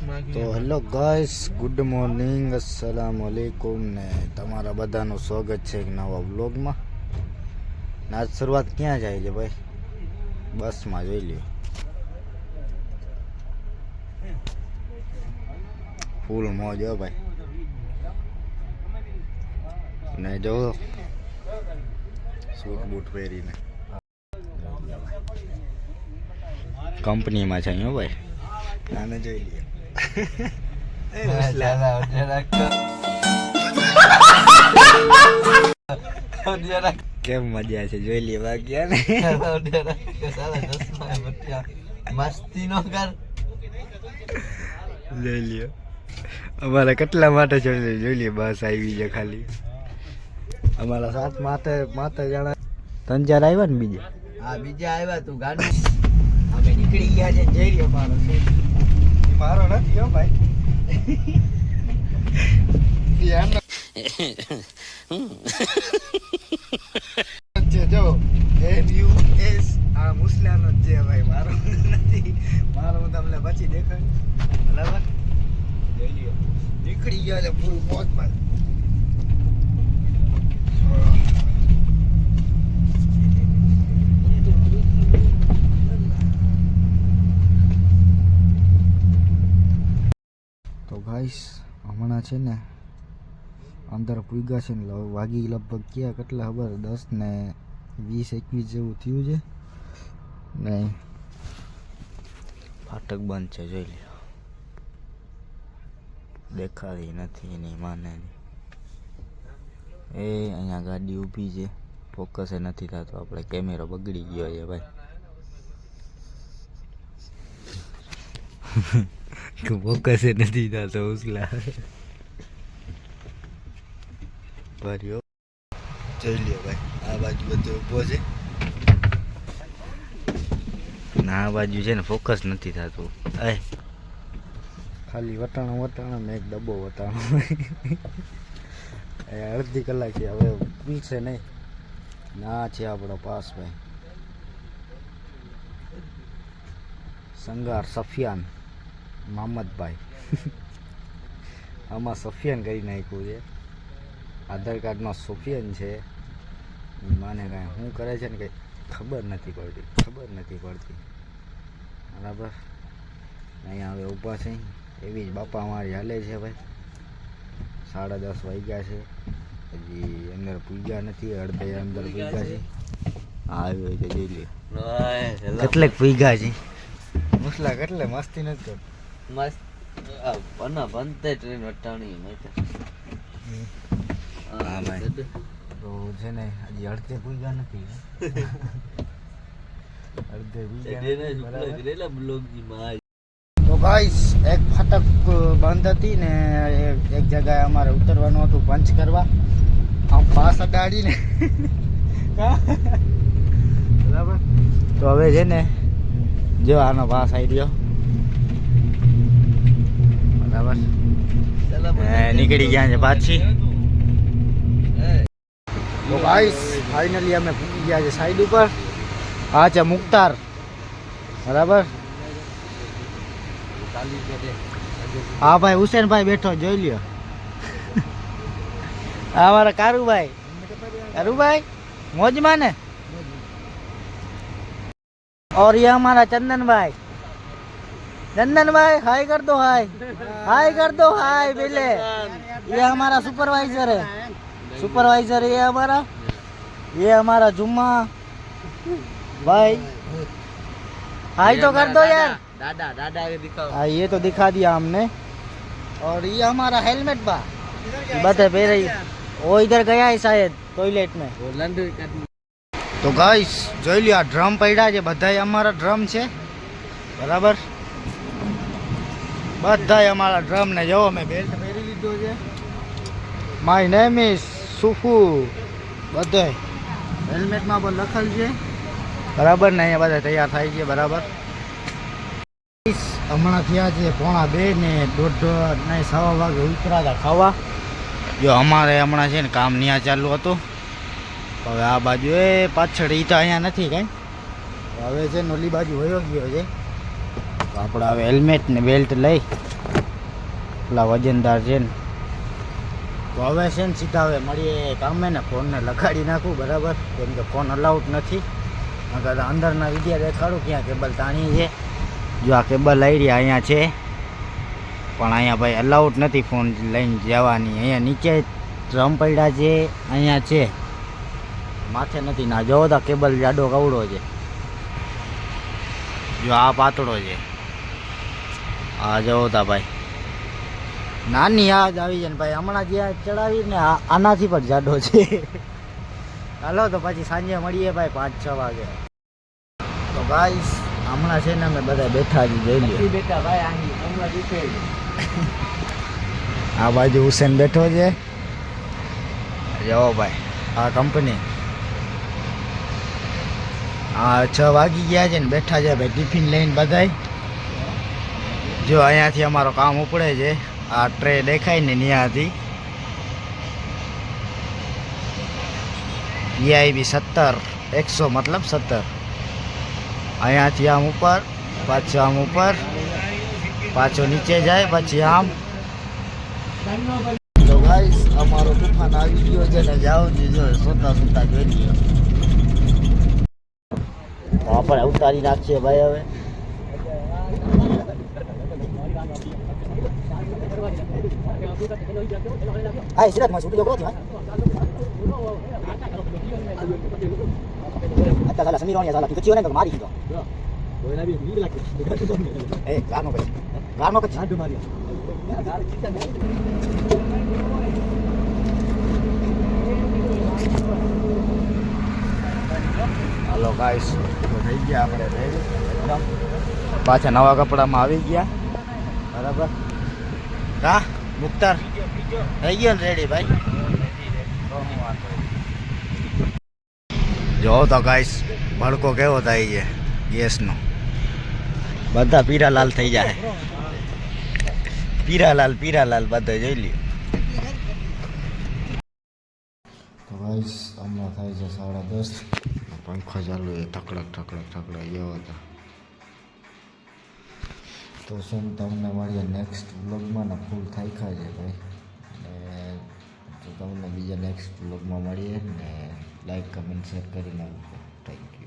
તો hello guys, good morning અસલામ વાલેકુમ ને તમારા બધાનું સ્વાગત છે એક નવા વ્લોગમાં. ને આજ શરૂઆત ક્યાં જાય છે ભાઈ? બસમાં જોઈ લ્યો. ફૂલ મોજ હો ભાઈ. ને જો, સૂટ બૂટ પહેરીને. કંપનીમાં છે અહીંયા ભાઈ. નાને જોઈ લ્યો. એ ઉસલા. અમારા કેટલા માટે જોઈ જોઈ લે, બસ આવી છે ખાલી. અમારા સાત માથે માથે જણા. ત્રણ ચાર આવ્યા ને બીજા? હા, બીજા આવ્યા તું ગાડી. અમે નીકળી ગયા છે, જઈ રહ્યો મારો. મારો નથી હો ભાઈ. જો એન યુ એસ આ મુસ્લાનો જ છે ભાઈ, મારો નથી. મારો હું તમને પછી દેખાય બરાબર? નીકળી ગયા છે પૂરું મોજમાં ગાઈસ હમણાં છે ને અંદર પૂગા છે ને વાગી લગભગ ક્યાં, કેટલા ખબર? દસ ને વીસ, એકવીસ જેવું થયું છે. ને ફાટક બંધ છે, જોઈ લ્યો. દેખાતી નથી એની માને એ અહીંયા ગાડી ઊભી છે. ફોકસ નથી થતો. આપણે કેમેરો બગડી ગયો છે, ભાઈ. ફોકસ નથી થતો ઉસલા ભર્યો જોઈ લ્યો ભાઈ આ બાજુ બધો ઊભો છે ના આ બાજુ છે ને ફોકસ નથી થતું એ ખાલી વટાણું વટાણું ને એક ડબ્બો વટાણો એ અડધી કલાક છે હવે પૂછશે નહીં ના છે આપણો પાસ ભાઈ સંગાર સફિયાન મોહમ્મદભાઈ આમાં સફિયાન કરી નાખ્યું છે. આધાર કાર્ડમાં સોફિયન છે. માને કાંઈ શું કરે છે ને કંઈ ખબર નથી પડતી ખબર નથી પડતી. બરાબર? અહીંયા હવે ઊભા છે. એવી જ બાપા મારી હાલે છે ભાઈ. સાડા દસ વાગ્યા છે. હજી અંદર પૂજા નથી અડધે અંદર પૂગ્યા છે. આવ્યો છે જોઈ લે. કેટલેક પૂજા છે. મુસલા કેટલે મસ્તી નથી કરતો. મસ્ત પન્ના બનતે ટ્રેન વટાણી હા, ભાઈ. તો છે ને હજી અડધે પૂગ્યા નથી. અડધે માં તો ગાઈસ એક ફાટક બંધ હતી ને એક- જગ્યાએ અમારે ઉતરવાનું હતું પંચ કરવા. આમ પાસ અડાડીને બરાબર? તો હવે છે ને જો આનો પાસ આવી રહ્યો. બરાબર. નીકળી ગયા છે પાછી. તો ગાઈસ ફાઇનલી અમે પૂકી ગયા છે સાઈડ ઉપર. આ છે મુક્તાર બરાબર? હા ભાઈ હુસેનભાઈ બેઠો જોઈ લ્યો. હા મારા કારુભાઈ. કારુભાઈ મોજમાં ને? ઓર યહ હમારા ચંદનભાઈ. भाई चंदन भाई हाय कर दो हाय हाय कर दो हाय बेले ये हमारा सुपरवाइजर है सुपरवाइजर ये हमारा ये हमारा जुम्मा भाई हाय तो कर दो यार દાદા દાદા કે દિખાઓ हाँ ये तो दिखा दिया हमने और ये हमारा हेलमेट बा बता पे रही वो इधर गया है शायद टॉयलेट में લંડન કાઢ તો ગાઈસ જોઈ લ્યો આ ડ્રમ પડ્યા છે બધાય અમારા ડ્રમ છે બરાબર બધાય અમારા ડ્રમ ને જો મેં બેલ્ટ પહેરી લીધો છે. માય નેમ ઇઝ સુફુ બધાય. હેલ્મેટમાં પણ લખેલ છે. બરાબર ને અહીંયા બધા તૈયાર થાય છે, બરાબર. હમણાં થયા છે પોણા બે ને દોઢ ને સવા વાગે ઉતરા હતા ખાવા. જો અમારે હમણાં છે ને કામ ત્યાં ચાલુ હતું. હવે આ બાજુ એ પાછળ તો અહીંયા નથી કાંઈ. હવે છે ને ઓલી બાજુ વયો ગયો છે. આપણે હવે હેલ્મેટ ને બેલ્ટ લઈ. પેલા વજનદાર છે ને. તો હવે છે ને સીધા હવે મળીએ કામે ને ફોનને લગાડી નાખું, બરાબર? કેમ કે ફોન અલાઉડ નથી. નકર અંદરના વીડિયો દેખાડું ક્યાં કેબલ તાણી છે. જો આ કેબલ આવી રહ્યા અહીંયા છે. પણ અહીંયા ભાઈ અલાઉડ નથી ફોન લઈને જવાની. અહીંયા નીચે ડ્રમ પડ્યા છે, અહીંયા છે. માથે નથી ના. જોવો તો કેબલ જાડો કવડો છે. જો આ પાતળો છે. આ જવો તા ભાઈ. નાની આ જ આવી છે ને ભાઈ હમણાં જે આ ચડાવી ને આનાથી પણ જાડો છે. હાલો તો પછી સાંજે મળીએ ભાઈ પાંચ છ વાગે. તો ભાઈ હમણાં છે ને અમે બધા બેઠા જ જોઈ લઈએ બેટા ભાઈ આ બાજુ હુસેન બેઠો છે. જવો ભાઈ આ કંપની આ છ વાગી ગયા છે ને બેઠા છે ભાઈ ટિફિન લઈને બધાય. જો અહીંયાથી અમારો કામ ઉપડે છે. આ ટ્રે દેખાય ને ત્યાંથી પીઆઈબી સત્તર, એકસો મતલબ સત્તર. અહીંયાથી આમ ઉપર, પાછું આમ ઉપર, પાછો નીચે જાય, પછી આમ. તો ગાઈસ અમારો તુફાન આવી ગયો છે ને જાઓ જો, સોતા સોતા જોઈ લ્યો. તો આપણે ઉતારી નાખીએ ભાઈ હવે. હા સિરાજમાં છૂટી ગયો ક્યાં અત્યારે સાલા સમીરોની સાલા તું કચ્યો ને તો મારી દીધો એ ગારનો પછી હાલો ગાઈસ થઈ ગયા આપણે પાછા નવા કપડામાં આવી ગયા બરાબર હા મુખ્તાર થઈ ગયો ને રેડી ભાઈ? જો તો ગાઈસ ભડકો કેવો થાય છે ગેસનો? બધા પીરાલાલ થઈ જાય. પીરાલાલ પીરાલાલ બધા જોઈ લ્યો. તો ગાઈસ હમણાં થાય છે સાડા દસ. પંખો ચાલુ એ ઠકડક ઠકડક ઠકડક એવો હતો તો શું તમને મળીએ નેક્સ્ટ વ્લોગમાં ને ફૂલ થાય છે ભાઈ. અને તો તમને બીજા નેક્સ્ટ વ્લોગમાં મળીએ ને લાઈક કમેન્ટ શેર કરી નાખજો થેન્ક યુ